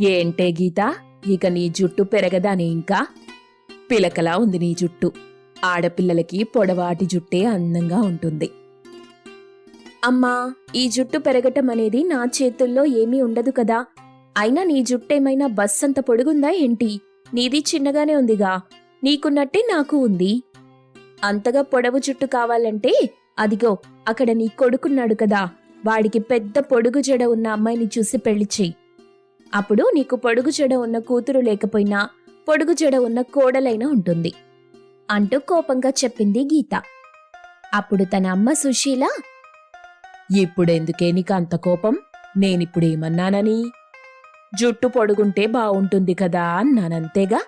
ఏంటే గీత? ఇక నీ జుట్టు పెరగదాని ఇంకా? పిలకలా ఉంది నీ జుట్టు. ఆడపిల్లలకి పొడవాటి జుట్టే అందంగా ఉంటుంది. అమ్మా ఈ జుట్టు పెరగటం అనేది నా చేతుల్లో ఏమీ ఉండదు కదా? అయినా నీ జుట్టేమైనా బస్ అంత పొడుగుందా ఏంటి? నీది చిన్నగానే ఉందిగా. నీకున్నట్టే నాకు ఉంది. అంతగా పొడవు జుట్టు కావాలంటే అదిగో అక్కడ నీ కొడుకున్నాడు కదా. వాడికి పెద్ద పొడుగు జడ ఉన్న అమ్మాయిని చూసి పెళ్ళి చెయ్యి. అప్పుడు నీకు పొడుగు జడ ఉన్న కూతురు లేకపోయినా పొడుగు జడ ఉన్న కోడలైనా ఉంటుంది అంటూ కోపంగా చెప్పింది గీత. అప్పుడు తన అమ్మ సుశీల ఇప్పుడెందుకే నీకు అంత కోపం? నేనిప్పుడేమన్నానని జుట్టు పొడుగుంటే బావుంటుంది కదా అన్నానంతేగా.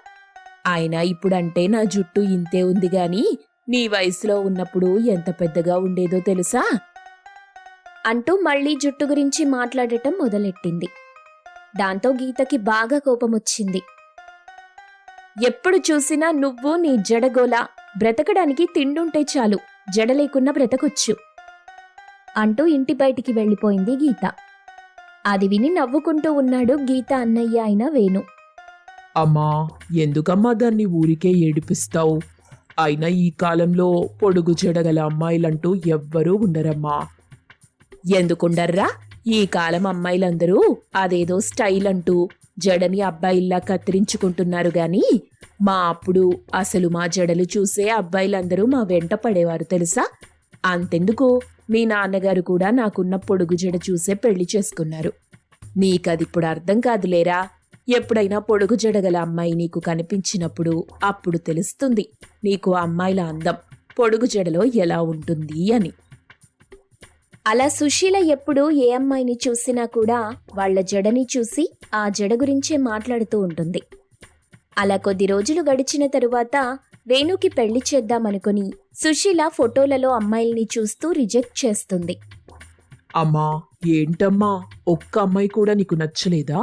అయినా ఇప్పుడంటే నా జుట్టు ఇంతే ఉంది గాని నీ వయసులో ఉన్నప్పుడు ఎంత పెద్దగా ఉండేదో తెలుసా? అంటూ మళ్ళీ జుట్టు గురించి మాట్లాడటం మొదలెట్టింది. దాంతో గీతకి బాగా కోపమొచ్చింది. ఎప్పుడు చూసినా నువ్వు నీ జడగోల బ్రతకడానికి తిండుంటే చాలు జడ లేకున్నా బ్రతకొచ్చు అంటూ ఇంటి బయటికి వెళ్ళిపోయింది గీత. అది విని నవ్వుకుంటూ ఉన్నాడు గీత అన్నయ్య అయిన వేణు. అమ్మా ఎందుకమ్మా దాన్ని ఊరికే ఏడిపిస్తావు? అయినా ఈ కాలంలో పొడుగు చెడగల అమ్మాయిలంటూ ఎవ్వరూ ఉండరమ్మా. ఎందుకుండర్రా? ఈ కాలం అమ్మాయిలందరూ అదేదో స్టైల్ అంటూ జడని అబ్బాయిల్లా కత్తిరించుకుంటున్నారు గాని మా అప్పుడు అసలు మా జడలు చూసే అబ్బాయిలందరూ మా వెంట పడేవారు తెలుసా? అంతెందుకు మీ నాన్నగారు కూడా నాకున్న పొడుగు జడ చూసే పెళ్ళి చేసుకున్నారు. నీకదిప్పుడు అర్థం కాదులేరా? ఎప్పుడైనా పొడుగు జడగల అమ్మాయి నీకు కనిపించినప్పుడు అప్పుడు తెలుస్తుంది నీకు ఆ అమ్మాయిల అందం పొడుగు జడలో ఎలా ఉంటుంది అని. అలా సుశీల ఎప్పుడు ఏ అమ్మాయిని చూసినా కూడా వాళ్ళ జడని చూసి ఆ జడ గురించే మాట్లాడుతూ ఉంటుంది. అలా కొద్ది రోజులు గడిచిన తరువాత వేణుకి పెళ్ళి చేద్దామనుకుని సుశీల ఫోటోలలో అమ్మాయిల్ని చూస్తూ రిజెక్ట్ చేస్తుంది. అమ్మా ఏంటమ్మా? ఒక్క అమ్మాయి కూడా నీకు నచ్చలేదా?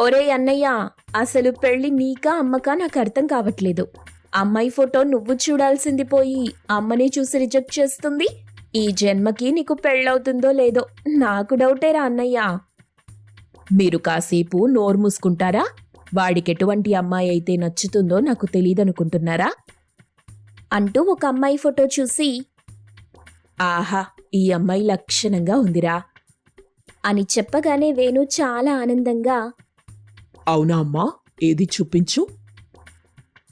ఒరే అన్నయ్య అసలు పెళ్ళి నీకా అమ్మకా నాకు అర్థం కావట్లేదు. అమ్మాయి ఫోటో నువ్వు చూడాల్సింది పోయి అమ్మనే చూసి రిజెక్ట్ చేస్తుంది ఈ జన్మకి నీకు పెళ్ళవుతుందో లేదో నాకు డౌటేరా అన్నయ్య. మీరు కాసేపు నోరు మూసుకుంటారా? వాడికి ఎటువంటి అమ్మాయి అయితే నచ్చుతుందో నాకు తెలియదనుకుంటున్నారా అంటూ ఒక అమ్మాయి ఫోటో చూసి ఆహా ఈ అమ్మాయి లక్షణంగా ఉందిరా అని చెప్పగానే వేణు చాలా ఆనందంగా అవునా అమ్మా ఏది చూపించు?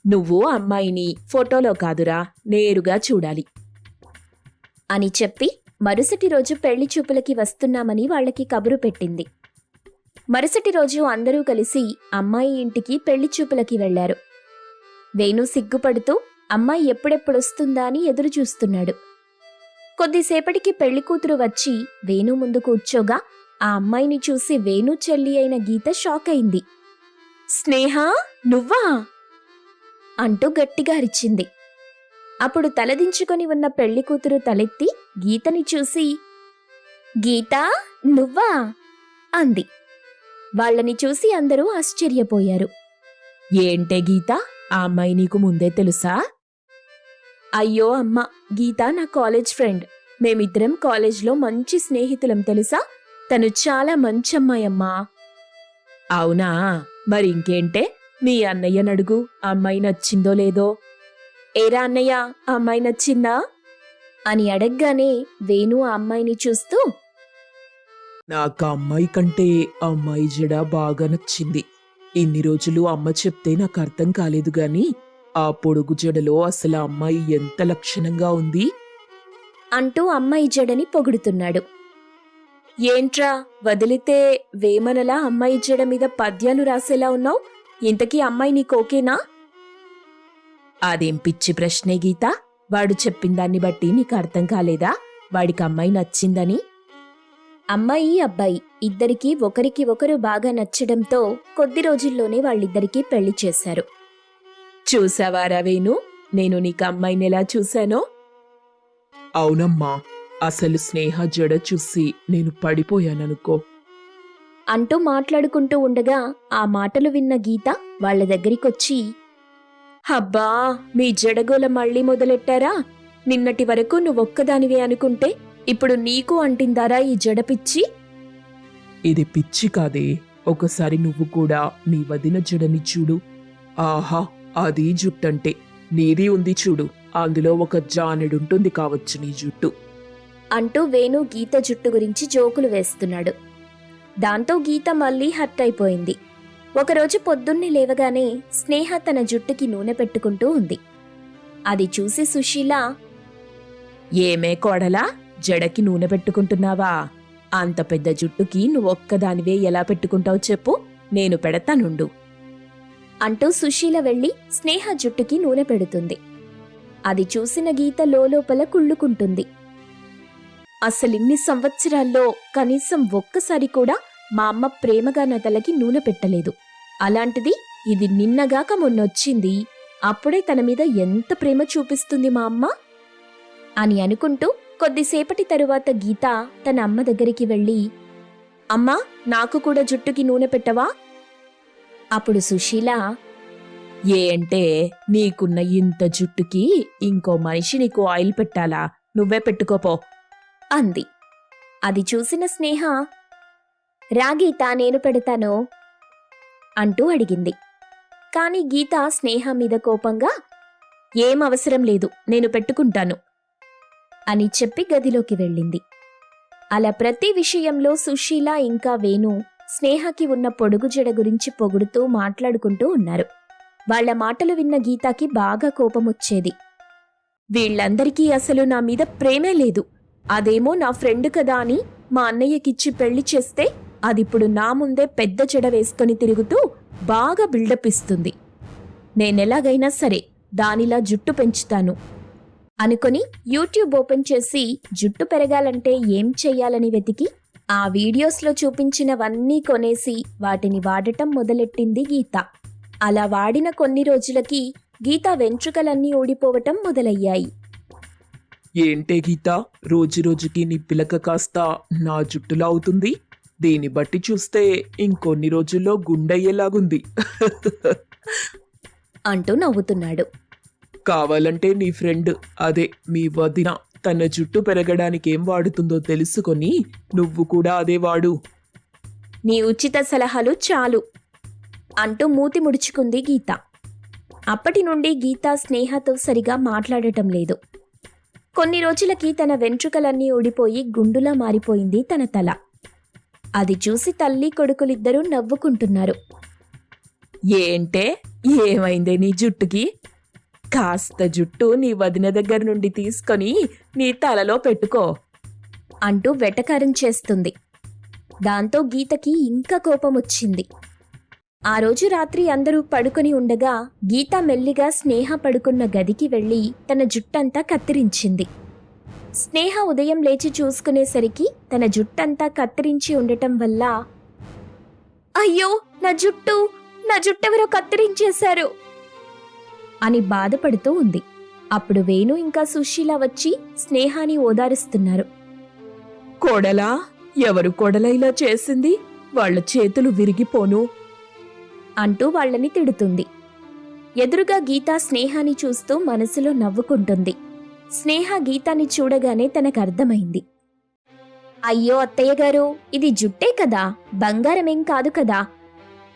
నువ్వు అమ్మాయిని ఫోటోలో కాదురా నేరుగా చూడాలి. అని చెప్పి మరుసటి రోజు పెళ్ళి చూపులకి వస్తున్నామని వాళ్ళకి కబురు పెట్టింది. మరుసటి రోజు అందరూ కలిసి అమ్మాయి ఇంటికి పెళ్ళి చూపులకి వెళ్ళారు వేణు సిగ్గుపడుతూ అమ్మాయి ఎప్పుడెప్పుడొస్తుందా అని ఎదురు చూస్తున్నాడు కొద్దిసేపటికి పెళ్ళి కూతురు వచ్చి వేణు ముందు కూర్చోగా ఆ అమ్మాయిని చూసి వేణు చెల్లి అయిన గీత షాక్ అయింది. స్నేహ నువ్వా అంటూ గట్టిగా అరిచింది. అప్పుడు తలదించుకొని ఉన్న పెళ్ళి కూతురు తలెత్తి గీతని చూసి గీతా నువ్వా? అంది. వాళ్ళని చూసి అందరూ ఆశ్చర్యపోయారు. ఏంటే గీత ఆ అమ్మాయి నీకు ముందే తెలుసా? అయ్యో అమ్మ గీత నా కాలేజ్ ఫ్రెండ్. మేమిద్దరం కాలేజ్లో మంచి స్నేహితులం తెలుసా? తను చాలా మంచి అమ్మాయి అమ్మా. అవునా? మరి ఇంకేంటే? మీ అన్నయ్య నడుగు ఆ అమ్మాయి నచ్చిందో లేదో? ఏరా అన్నయ్య అమ్మాయి నచ్చిందా? అని అడగగానే వేణు ఆ అమ్మాయిని చూస్తూ నాకు అమ్మాయి కంటే అమ్మాయి జడ బాగా నచ్చింది. ఇన్ని రోజులు అమ్మ చెప్తే నాకు అర్థం కాలేదు గాని ఆ పొడుగు జడలో అసలు అమ్మాయి ఎంత లక్షణంగా ఉంది? అంటూ అమ్మాయి జడని పొగుడుతున్నాడు. ఏంట్రా వదిలితే వేమనలా అమ్మాయి జడ మీద పద్యాలు రాసేలా ఉన్నావు? ఇంతకీ అమ్మాయి నీకోకేనా అదేం పిచ్చి ప్రశ్నే గీత? వాడు చెప్పిన దాన్ని బట్టి నీకు అర్థం కాలేదా? వాడికి అమ్మాయి నచ్చిందని? అమ్మాయి అబ్బాయి ఇద్దరికీ ఒకరికి ఒకరు బాగా నచ్చడంతో కొద్ది రోజుల్లోనే వాళ్ళిద్దరికీ పెళ్ళి చేశారు. చూసావారా వేణు నేను నీకు అమ్మాయిని ఎలా చూశానో? అవునమ్మా అసలు స్నేహ జడ చూసి నేను పడిపోయాననుకో. అంటూ మాట్లాడుకుంటూ ఉండగా ఆ మాటలు విన్న గీత వాళ్ళ దగ్గరికొచ్చి హబ్బా మీ జడగోల మళ్ళీ మొదలెట్టారా? నిన్నటి వరకు నువ్వొక్కదానివే అనుకుంటే ఇప్పుడు నీకు అంటిందారా ఈ జడపిచ్చి ఇది పిచ్చి కాదే. ఒకసారి నువ్వు కూడా నీ వదిన జడని చూడు. ఆహా అది జుట్టంటే. నీది ఉంది చూడు. అందులో ఒక జానెడుంటుంది కావచ్చు నీ జుట్టు. అంటూ వేణు గీత జుట్టు గురించి జోకులు వేస్తున్నాడు. దాంతో గీత మళ్ళీ హర్ట్ అయిపోయింది. ఒకరోజు పొద్దున్నే లేవగానే స్నేహ తన జుట్టుకి నూనె పెట్టుకుంటూ ఉంది. అది చూసి సుశీల ఏమే కోడలా జడకి నూనె పెట్టుకుంటున్నావా? అంత పెద్ద జుట్టుకి నువ్వొక్కదానివే ఎలా పెట్టుకుంటావు చెప్పు నేను పెడతానుండు. అంటూ సుశీల వెళ్ళి స్నేహ జుట్టుకి నూనె పెడుతుంది. అది చూసిన గీత లోపల కుళ్ళుకుంటుంది. అసలిన్ని సంవత్సరాల్లో కనీసం ఒక్కసారి కూడా మా అమ్మ ప్రేమగా నా తలకి నూనె పెట్టలేదు. అలాంటిది ఇది నిన్నగాక మొన్నొచ్చింది. అప్పుడే తన మీద ఎంత ప్రేమ చూపిస్తుంది మా అమ్మ? అని అనుకుంటూ కొద్దిసేపటి తరువాత గీత తన అమ్మ దగ్గరికి వెళ్ళి అమ్మా నాకు కూడా జుట్టుకి నూనె పెట్టవా? అప్పుడు సుశీల ఏంటే నీకున్న ఇంత జుట్టుకి ఇంకో మనిషి నీకు ఆయిల్ పెట్టాలా? నువ్వే పెట్టుకోపో అంది. అది చూసిన స్నేహ రాగీత నేను పెడతాను. అంటూ అడిగింది. కాని గీత స్నేహ మీద కోపంగా ఏం అవసరం లేదు నేను పెట్టుకుంటాను అని చెప్పి గదిలోకి వెళ్ళింది. అలా ప్రతి విషయంలో సుశీల ఇంకా వేణు స్నేహకి ఉన్న పొడుగు జడ గురించి పొగుడుతూ మాట్లాడుకుంటూ ఉన్నారు. వాళ్ళ మాటలు విన్న గీతాకి బాగా కోపమొచ్చేది వీళ్ళందరికీ అసలు నా మీద ప్రేమే లేదు. అదేమో నా ఫ్రెండ్ కదా అని మా అన్నయ్యకిచ్చి పెళ్ళి చేస్తే అదిప్పుడు నా ముందే పెద్ద చెడ వేసుకొని తిరుగుతూ బాగా బిల్డప్ ఇస్తుంది. నేనెలాగైనా సరే దానిలా జుట్టు పెంచుతాను. అనుకొని యూట్యూబ్ ఓపెన్ చేసి జుట్టు పెరగాలంటే ఏం చెయ్యాలని వెతికి ఆ వీడియోస్లో చూపించినవన్నీ కొనేసి వాటిని వాడటం మొదలెట్టింది గీత. అలా వాడిన కొన్ని రోజులకి గీత వెంట్రుకలన్నీ ఊడిపోవటం మొదలయ్యాయి. ఏంటే గీత? రోజు రోజుకి నీ పిలక కాస్త నా జుట్టులా అవుతుంది? దీన్ని బట్టి చూస్తే ఇంకొన్ని రోజుల్లో గుండయ్యేలాగుంది. అంటూ నవ్వుతున్నాడు. కావాలంటే నీ ఫ్రెండ్ అదే మీ వదిన తన జుట్టు పెరగడానికి ఏం వాడుతుందో తెలుసుకొని నువ్వు కూడా అదే వాడు. నీ ఉచిత సలహాలు చాలు అంటూ మూతి ముడుచుకుంది గీత. అప్పటి నుండి గీత స్నేహతో సరిగా మాట్లాడటం లేదు. కొన్ని రోజులకి తన వెంట్రుకలన్నీ ఊడిపోయి గుండులా మారిపోయింది తన తల. అది చూసి తల్లి కొడుకులిద్దరూ నవ్వుకుంటున్నారు. ఏంటే? ఏమైందే నీ జుట్టుకి? కాస్త జుట్టు నీ వదిన దగ్గర నుండి తీసుకొని నీ తలలో పెట్టుకో. అంటూ వెటకారం చేస్తుంది. దాంతో గీతకి ఇంకా కోపం వచ్చింది ఆ రోజు రాత్రి అందరూ పడుకొని ఉండగా గీత మెల్లిగా స్నేహ పడుకున్న గదికి వెళ్ళి తన జుట్టంతా కత్తిరించింది. స్నేహ ఉదయం లేచి చూసుకునేసరికి తన జుట్టంతా కత్తిరించి ఉండటం వల్ల అయ్యో నా జుట్టు! నా జుట్టెవరో కత్తిరించేశారు! అని బాధపడుతూ ఉంది. అప్పుడు వేణు ఇంకా సుశీల వచ్చి స్నేహాని ఓదారుస్తున్నారు. కోడలా ఎవరు కోడలా ఇలా చేసింది? వాళ్ళ చేతులు విరిగిపోను. అంటూ వాళ్ళని తిడుతుంది. ఎదురుగా గీత స్నేహాని చూస్తూ మనసులో నవ్వుకుంటుంది. స్నేహ గీతాని చూడగానే తనకు అర్థమైంది. అయ్యో అత్తయ్య గారు ఇది జుట్టే కదా బంగారమేం కాదు కదా.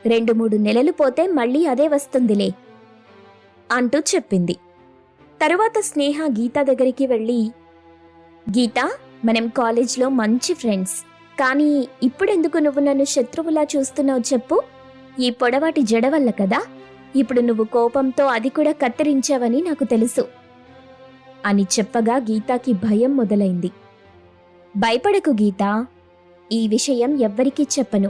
రెండు మూడు నెలలు పోతే మళ్ళీ అదే వస్తుందిలే అంటూ చెప్పింది. తరువాత స్నేహ గీత దగ్గరికి వెళ్ళి గీత మనం కాలేజ్లో మంచి ఫ్రెండ్స్ కానీ ఇప్పుడెందుకు నువ్వు నన్ను శత్రువులా చూస్తున్నావు చెప్పు? ఈ పొడవాటి జడ వల్ల కదా ఇప్పుడు నువ్వు కోపంతో అది కూడా కత్తిరించావని నాకు తెలుసు. అని చెప్పగా గీతాకి భయం మొదలైంది. భయపడకు గీత ఈ విషయం ఎవ్వరికీ చెప్పను.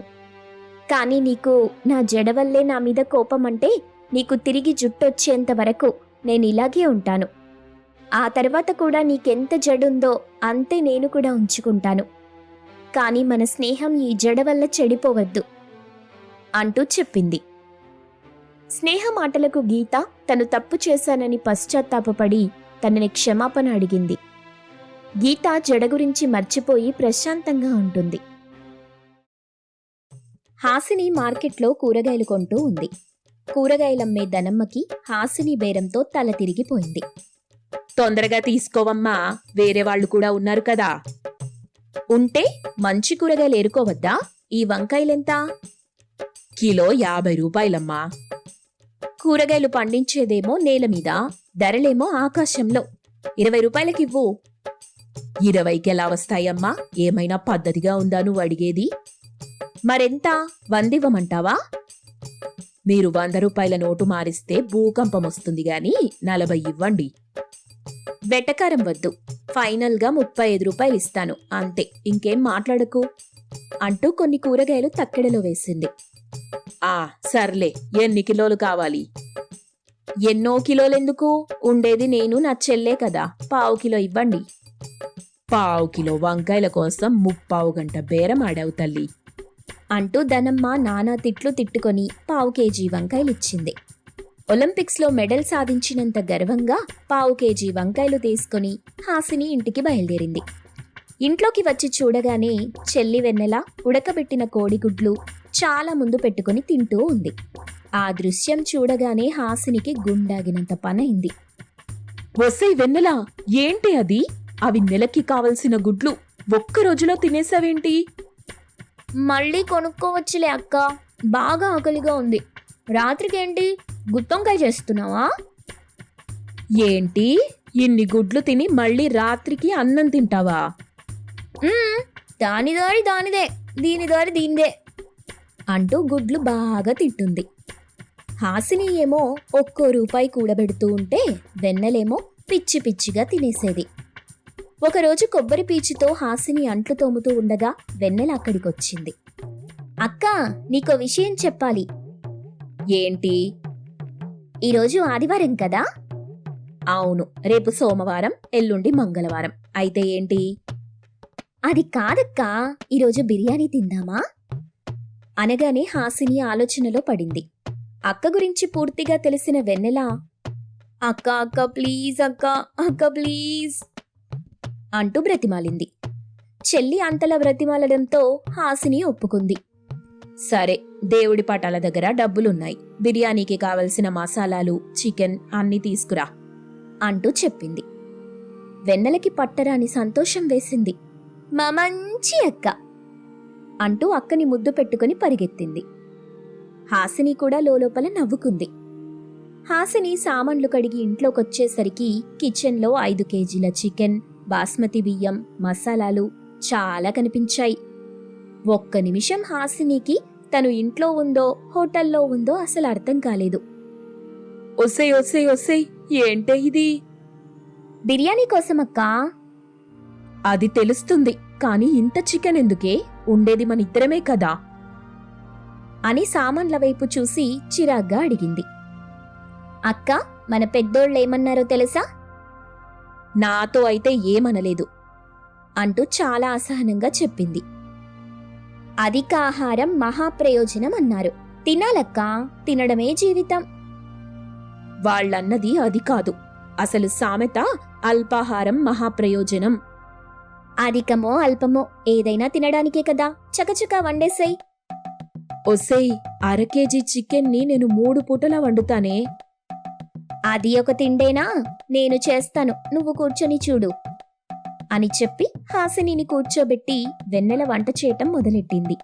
కానీ నీకు నా జడ వల్లే నా మీద కోపం అంటే నీకు తిరిగి జుట్టొచ్చేంత వరకు నేను ఇలాగే ఉంటాను. ఆ తర్వాత కూడా నీకెంత జడుందో అంతే నేను కూడా ఉంచుకుంటాను. కానీ మన స్నేహం ఈ జడ వల్ల చెడిపోవద్దు అంటూ చెప్పింది. స్నేహ మాటలకు గీత తను తప్పు చేశానని పశ్చాత్తాపపడి తనని క్షమాపణ అడిగింది. గీత జడ గురించి మర్చిపోయి ప్రశాంతంగా ఉంటుంది. హాసిని మార్కెట్లో కూరగాయలు కొంటూ ఉంది. కూరగాయలమ్మే దనమ్మకి హాసిని బేరంతో తల తిరిగిపోయింది. తొందరగా తీసుకోవమ్మా వేరే వాళ్ళు కూడా ఉన్నారు కదా. ఉంటే మంచి కూరగాయలు ఏరుకోవద్దా? ఈ వంకాయలెంత? కిలో యాభై రూపాయలమ్మా. కూరగాయలు పండించేదేమో నేల మీద. ధరలేమో ఆకాశంలో. ఇరవై రూపాయలకివ్వు. ఇరవైకి ఎలా వస్తాయమ్మా? ఏమైనా పద్ధతిగా ఉందా నువ్వు అడిగేది? మరెంత? వందివ్వమంటావా? మీరు వంద రూపాయల నోటు మారిస్తే భూకంపం వస్తుంది గాని నలభై ఇవ్వండి. వెటకారం వద్దు. ఫైనల్గా ముప్పై ఐదు రూపాయలు ఇస్తాను అంతే. ఇంకేం మాట్లాడకు? అంటూ కొన్ని కూరగాయలు తక్కెడలో వేసింది. ఆ సర్లే. ఎన్ని కిలోలు కావాలి? ఎన్నో కిలోలెందుకు? ఉండేది నేను నా చెల్లే కదా. పావు కిలో ఇవ్వండి. పావు కిలో వంకాయల కోసం ముప్పావు గంట బేరం ఆడావు తల్లి. అంటూ ధనమ్మ నానా తిట్లు తిట్టుకొని పావు కేజీ వంకాయలు ఇచ్చింది. ఒలింపిక్స్లో మెడల్ సాధించినంత గర్వంగా పావు కేజీ వంకాయలు తీసుకొని హాసిని ఇంటికి బయలుదేరింది. ఇంట్లోకి వచ్చి చూడగానే చెల్లి వెన్నెల ఉడకబెట్టిన కోడిగుడ్లు చాలా ముందు పెట్టుకొని తింటూ ఉంది. ఆ దృశ్యం చూడగానే హాసినికి గుండాగినంత పనైంది. వసై వెన్నెలా ఏంటి అది? అవి నెలకి కావలసిన గుడ్లు. ఒక్క రోజులో తినేసావేంటి? మళ్ళీ కొనుక్కోవచ్చులే అక్క. బాగా ఆకలిగా ఉంది. రాత్రికేంటి? గుత్తొంకాయ చేస్తున్నావా? ఏంటి? ఇన్ని గుడ్లు తిని మళ్ళీ రాత్రికి అన్నం తింటావా? మ్మ్, దాని దారి దానిదే. దీని దారి దీనిదే. అంటూ గుడ్లు బాగా తింటుంది. హాసిని ఏమో ఒక్కో రూపాయి కూడబెడుతూ ఉంటే వెన్నెలేమో పిచ్చి పిచ్చిగా తినేసేది. ఒకరోజు కొబ్బరి పీచుతో హాసిని అంట్లు తోముతూ ఉండగా వెన్నెల అక్కడికొచ్చింది. అక్క నీకో విషయం చెప్పాలి. ఏంటి? ఈరోజు ఆదివారం కదా? అవును రేపు సోమవారం ఎల్లుండి మంగళవారం. అయితే ఏంటి? అది కాదక్కా ఈరోజు బిర్యానీ తిందామా? అనగానే హాసిని ఆలోచనలో పడింది. అక్క గురించి పూర్తిగా తెలిసిన వెన్నెల అక్క అక్క ప్లీజ్ అక్క అక్క ప్లీజ్ అంటూ బ్రతిమాలింది. చెల్లి అంతలా బ్రతిమాలడంతో హాసిని ఒప్పుకుంది. సరే దేవుడి పటాల దగ్గర డబ్బులున్నాయి. బిర్యానీకి కావలసిన మసాలాలు చికెన్ అన్ని తీసుకురా అంటూ చెప్పింది. వెన్నెలకి పట్టరాని సంతోషం వేసింది. మా మంచి అక్క అంటూ అక్కని ముద్దు పెట్టుకుని పరిగెత్తింది. హాసిని కూడా లోలోపల నవ్వుకుంది. హాసిని సామాన్లు కడిగి ఇంట్లోకొచ్చేసరికి కిచెన్లో ఐదు కేజీల చికెన్ బాస్మతి బియ్యం మసాలాలు చాలా కనిపించాయి. ఒక్క నిమిషం హాసినికి తను ఇంట్లో ఉందో హోటల్లో ఉందో అసలు అర్థం కాలేదు. ఒసే ఒసే ఒసే ఏంటే ఇది? బిర్యానీ కోసమక్కా? అది తెలుస్తుంది కానీ ఇంత చికెన్ ఎందుకే? ఉండేది మన ఇద్దరమే కదా. అని సామాన్ల వైపు చూసి చిరాగ్గా అడిగింది. అక్క మన పెద్దోళ్ళేమన్నారో తెలుసా? నాతో అయితే ఏమనలేదు అంటూ చాలా అసహనంగా చెప్పింది. అధిక ఆహారం మహాప్రయోజనం అన్నారు. తినాలక్క తినడమే జీవితం. వాళ్ళన్నది అది కాదు అసలు సామెత అల్పాహారం మహాప్రయోజనం. అధికమో అల్పమో ఏదైనా తినడానికే కదా చకచకా వండేసాయి. ఒసేయ్ అర కేజీ చికెన్ని నేను మూడు పూటలా వండుతానే. అది ఒక తిండేనా? నేను చేస్తాను. నువ్వు కూర్చొని చూడు. అని చెప్పి హాసినిని కూర్చోబెట్టి వెన్నెల వంట చేయటం మొదలెట్టింది.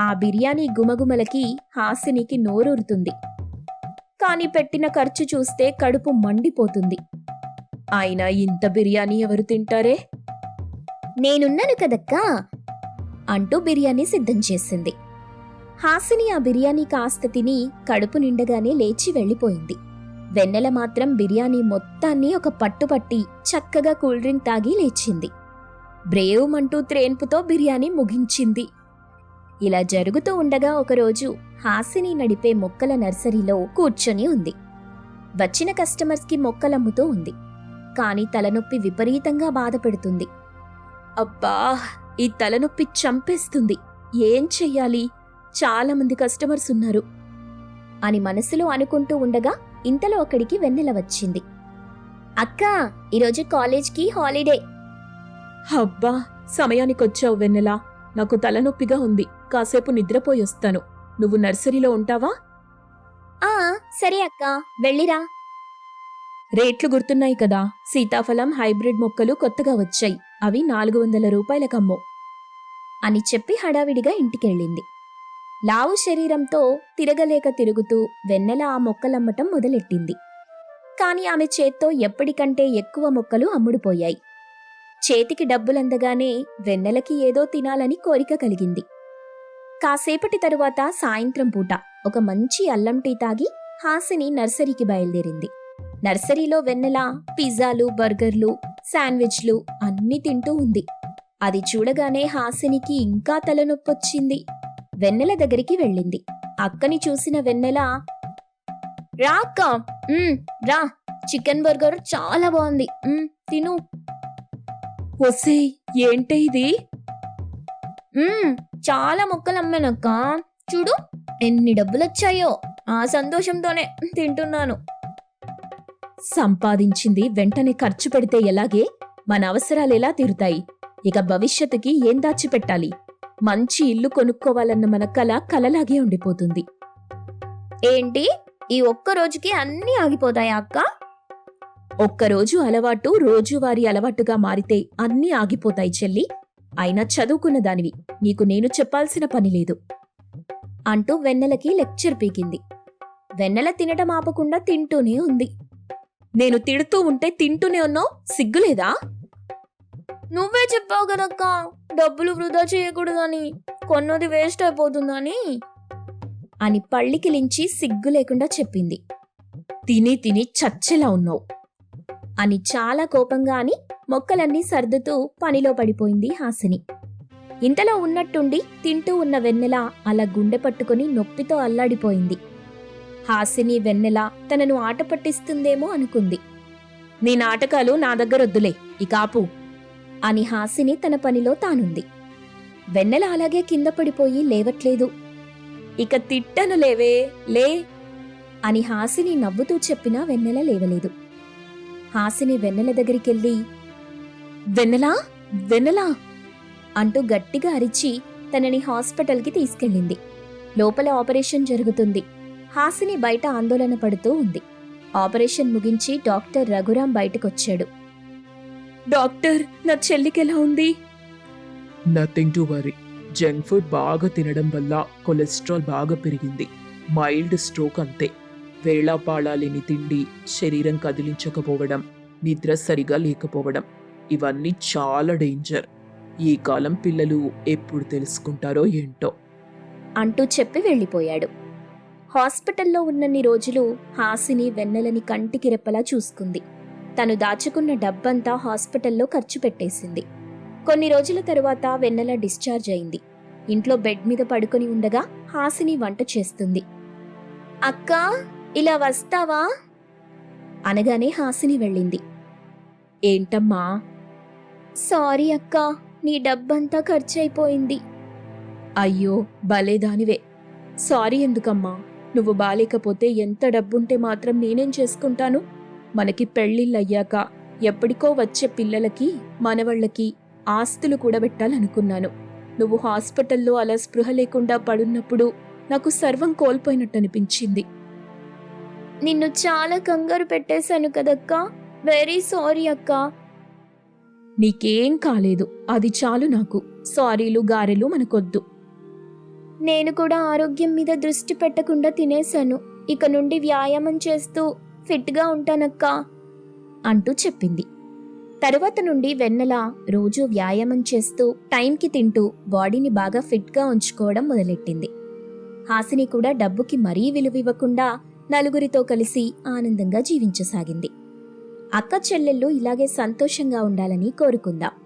ఆ బిర్యానీ గుమగుమలకి హాసినికి నోరూరుతుంది. కాని పెట్టిన ఖర్చు చూస్తే కడుపు మండిపోతుంది. అయినా ఇంత బిర్యానీ ఎవరు తింటారే? నేనున్నాను కదక్కా! అంటూ బిర్యానీ సిద్ధం చేసింది. హాసిని ఆ బిర్యానీ కాస్త తిని కడుపు నిండగానే లేచి వెళ్ళిపోయింది. వెన్నెల మాత్రం బిర్యానీ మొత్తాన్ని ఒక పట్టుపట్టి చక్కగా కూల్ డ్రింక్ తాగి లేచింది. బ్రేవుమంటూ త్రేన్పుతో బిర్యానీ ముగించింది. ఇలా జరుగుతూ ఉండగా ఒకరోజు హాసిని నడిపే మొక్కల నర్సరీలో కూర్చొని ఉంది. వచ్చిన కస్టమర్స్కి మొక్కలమ్ముతూ ఉంది. కానీ తలనొప్పి విపరీతంగా బాధపెడుతుంది. అబ్బా! ఈ తలనొప్పి చంపేస్తుంది. ఏం చెయ్యాలి? చాలా మంది కస్టమర్స్ ఉన్నారు అని మనసులో అనుకుంటూ ఉండగా ఇంతలో అక్కడికి వెన్నెల వచ్చింది. అక్క ఈరోజు కాలేజ్కి హాలిడే. అబ్బా సమయానికొచ్చావు వెన్నెలా. నాకు తలనొప్పిగా ఉంది. కాసేపు నిద్రపోయి వస్తాను. నువ్వు నర్సరీలో ఉంటావా? ఆ సరే అక్క వెళ్ళిరా. రేట్లు గుర్తున్నాయి కదా. సీతాఫలం హైబ్రిడ్ మొక్కలు కొత్తగా వచ్చాయి. అవి నాలుగు వందల రూపాయలకమ్మో అని చెప్పి హడావిడిగా ఇంటికెళ్ళింది. లావు శరీరంతో తిరగలేక తిరుగుతూ వెన్నెల ఆ మొక్కలమ్మటం మొదలెట్టింది. కాని ఆమె చేత్తో ఎప్పటికంటే ఎక్కువ మొక్కలు అమ్ముడుపోయాయి. చేతికి డబ్బులందగానే వెన్నెలకి ఏదో తినాలని కోరిక కలిగింది. కాసేపటి తరువాత సాయంత్రం పూట ఒక మంచి అల్లం టీ తాగి హాసిని నర్సరీకి బయలుదేరింది. నర్సరీలో వెన్నెల పిజ్జాలు బర్గర్లు శాండ్విచ్లు అన్నీ తింటూ ఉంది. అది చూడగానే హాసినికి ఇంకా తలనొప్పొచ్చింది. వెన్నెల దగ్గరికి వెళ్ళింది. అక్కని చూసిన వెన్నెల రా అక్క. రా. చికెన్ బర్గర్ చాలా బాగుంది. తిను. ఒసే ఏంటి ఇది? చాలా మొక్కలు అమ్మానక్క. చూడు ఎన్ని డబ్బులు వచ్చాయో ఆ సంతోషంతోనే తింటున్నాను. సంపాదించింది వెంటనే ఖర్చు పెడితే ఎలాగే? మన అవసరాలు ఎలా తీరుతాయి? ఇక భవిష్యత్తుకి ఏం దాచిపెట్టాలి? మంచి ఇల్లు కొనుక్కోవాలన్న మన కల కలలాగే ఉండిపోతుంది. ఏంటి? ఈ ఒక్క రోజుకి అన్నీ ఆగిపోతాయా అక్క? ఒక్కరోజు అలవాటు రోజువారీ అలవాటుగా మారితే అన్నీ ఆగిపోతాయి చెల్లి. అయినా చదువుకున్న దానివి. నీకు నేను చెప్పాల్సిన పని లేదు. అంటూ వెన్నెలకి లెక్చర్ పీకింది. వెన్నెల తినటం ఆపకుండా తింటూనే ఉంది. నేను తిడుతూ ఉంటే తింటూనే ఉన్నావు? సిగ్గులేదా? నువ్వే చెప్పావు కదక్క డబ్బులు వృధా చేయకూడదని. కొన్నది వేస్ట్ అయిపోతుందని. అని పళ్ళికిలించి సిగ్గు లేకుండా చెప్పింది. తిని తిని చచ్చెలా ఉన్నావు. అని చాలా కోపంగా అని మొక్కలన్నీ సర్దుతూ పనిలో పడిపోయింది హాసిని. ఇంతలో ఉన్నట్టుండి తింటూ ఉన్న వెన్నెల అలా గుండె పట్టుకుని నొప్పితో అల్లాడిపోయింది. హాసిని వెన్నెల తనను ఆట పట్టిస్తుందేమో అనుకుంది. నీ నాటకాలు నా దగ్గరొద్దులే వద్దులే ఇకాపు అని హాసిని తన పనిలో తానుంది. వెన్నెల అలాగే కింద పడిపోయి లేవట్లేదు. ఇక తిట్టను లేవే లే అని హాసిని నవ్వుతూ చెప్పినా వెన్నెల లేవలేదు. హాసిని వెన్నెల దగ్గరికెళ్ళి వెన్నెలా? వెన్నెలా? అంటూ గట్టిగా అరిచి తనని హాస్పిటల్కి తీసుకెళ్ళింది. లోపల ఆపరేషన్ జరుగుతుంది. హాసిని బయట ఆందోళన పడుతూ ఉంది. ఆపరేషన్ ముగించి డాక్టర్ రఘురాం బయటకొచ్చాడు. డాక్టర్ నా చెల్లికెలా ఉంది? Nothing to worry junk food బాగా తినడం వల్ల కొలెస్ట్రాల్ బాగా పెరిగింది. మైల్డ్ స్ట్రోక్ అంతే. వేళాపాళా లేని తిండి శరీరం కదిలించకపోవడం నిద్ర సరిగా లేకపోవడం ఇవన్నీ చాలా డేంజర్ ఈ కాలం పిల్లలు ఎప్పుడు తెలుసుకుంటారో ఏంటో. అంటూ చెప్పి వెళ్ళిపోయాడు. హాస్పిటల్లో ఉన్నన్ని రోజులు హాసిని వెన్నెలని కంటికి రెప్పలా చూసుకుంది. తను దాచుకున్న డబ్బంతా హాస్పిటల్లో ఖర్చు పెట్టేసింది. కొన్ని రోజుల తరువాత వెన్నెల డిశ్చార్జ్ అయింది. ఇంట్లో బెడ్ మీద పడుకొని ఉండగా హాసిని వంట చేస్తుంది. అక్క ఇలా వస్తావా? అనగానే హాసిని వెళ్ళింది. ఏంటమ్మా? సారీ అక్క నీ డబ్బంతా ఖర్చయిపోయింది అయ్యో భలేదానివే సారీ ఎందుకమ్మా? నువ్వు బాలేకపోతే ఎంత డబ్బుంటే మాత్రం నేనేం చేసుకుంటాను? మనకి పెళ్ళిళ్ళయ్యాక ఎప్పటికో వచ్చే పిల్లలకి మనవళ్ళకి ఆస్తులు కూడబెట్టాలనుకున్నాను. నువ్వు హాస్పిటల్లో అలా స్పృహ లేకుండా పడున్నప్పుడు నాకు సర్వం కోల్పోయినట్టు అనిపించింది నిన్ను చాలా కంగారు పెట్టేశాను కదక్క. వెరీ సారీ అక్క. నీకేం కాలేదు. అది చాలు నాకు. సారీలు గారెలు మనకొద్దు. నేను కూడా ఆరోగ్యం మీద దృష్టి పెట్టకుండా తినేశాను. ఇక నుండి వ్యాయామం చేస్తూ ఫిట్గా ఉంటానక్క అంటూ చెప్పింది. తరువాత నుండి వెన్నెల రోజు వ్యాయామం చేస్తూ టైంకి తింటూ బాడీని బాగా ఫిట్గా ఉంచుకోవడం మొదలెట్టింది. హాసిని కూడా డబ్బుకి మరీ విలువివ్వకుండా నలుగురితో కలిసి ఆనందంగా జీవించసాగింది. అక్క చెల్లెళ్ళు ఇలాగే సంతోషంగా ఉండాలని కోరుకుందాం.